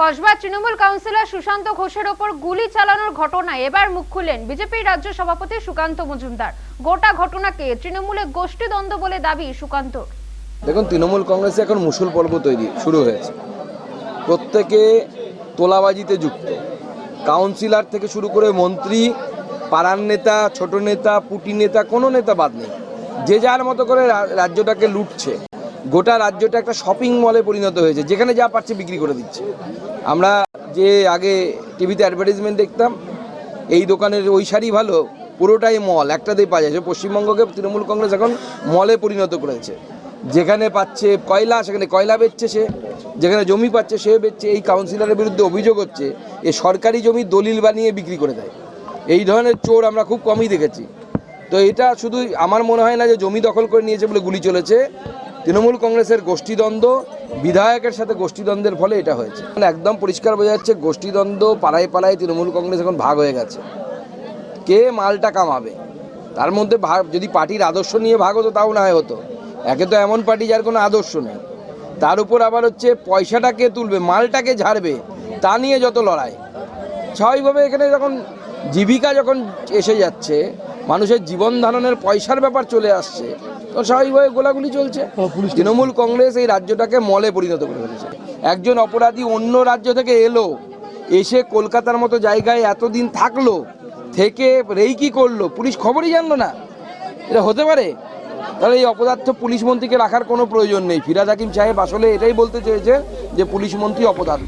Kasba Trinamool councillor Sushant ঘোষের ওপর গুলি চালানোর ঘটনায় এবার মুখ খুললেন বিজেপির রাজ্য সভাপতি সুকান্ত মজুমদার। গোটা ঘটনাকে তৃণমূলে গোষ্ঠীদ্বন্দ্ব বলে দাবি সুকান্ত দেখুন, তৃণমূল কংগ্রেসে এখন মুসুল পর্ব তৈরি শুরু হয়েছে। প্রত্যেকে তোলাবাজিতে যুক্ত। কাউন্সিলর থেকে শুরু করে মন্ত্রী, পাড়ার নেতা, ছোট নেতা, পুটি নেতা, কোনো নেতা বাদ নেই। যে যার মতো করে রাজ্যটাকে লুটছে। গোটা রাজ্যটা একটা শপিং মলে পরিণত হয়েছে, যেখানে যা পাচ্ছে বিক্রি করে দিচ্ছে। আমরা যে আগে টিভিতে অ্যাডভার্টাইজমেন্ট দেখতাম, এই দোকানের ওই শাড়ি ভালো, পুরোটাই মল একটাতেই পাওয়া যায়। পশ্চিমবঙ্গকে তৃণমূল কংগ্রেস এখন মলে পরিণত করেছে। যেখানে পাচ্ছে কয়লা, সেখানে কয়লা বেচছে সে, যেখানে জমি পাচ্ছে সে বেচছে, এই কাউন্সিলরের বিরুদ্ধে অভিযোগ হচ্ছে, এ সরকারি জমি দলিল বানিয়ে বিক্রি করে দেয়। এই ধরনের চোর আমরা খুব কমই দেখেছি। তো এটা শুধু আমার মনে হয় না যে জমি দখল করে নিয়েছে বলে গুলি চলেছে। তৃণমূল কংগ্রেসের গোষ্ঠীদ্বন্দ্ব, বিধায়কের সাথে গোষ্ঠীদ্বন্দ্বের ফলে এটা হয়েছে। মানে একদম পরিষ্কার বোঝা যাচ্ছে গোষ্ঠীদ্বন্দ্ব পাড়ায় পাড়ায় তৃণমূল কংগ্রেস এখন ভাগ হয়ে গেছে। কে মালটা কামাবে? তার মধ্যে ভাগ, যদি পার্টির আদর্শ নিয়ে ভাগ হতো তাও না হতো। একে তো এমন পার্টি যার কোনো আদর্শ নেই। তার উপর আবার হচ্ছে পয়সাটা কে তুলবে, মালটাকে ঝাড়বে, তা নিয়ে যত লড়াই। স্বাভাবিকভাবে এখানে যখন জীবিকা যখন এসে যাচ্ছে মানুষের জীবন ধারণের পয়সার ব্যাপার চলে আসছে। তো স্বাভাবিকভাবে গোলাগুলি চলছে। তৃণমূল কংগ্রেস এই রাজ্যটাকে মলে পরিণত করে ফেলেছে। একজন অপরাধী অন্য রাজ্য থেকে এলো এসে কলকাতার মতো জায়গায় এতদিন থাকল থেকে রেই কি করল পুলিশ খবরই জানলো না। এটা হতে পারে? তাহলে এই অপদার্থ পুলিশ মন্ত্রীকে রাখার কোনো প্রয়োজন নেই। ফিরাদ হাকিম সাহেব আসলে এটাই বলতে চেয়েছে যে পুলিশ মন্ত্রী অপদার্থ।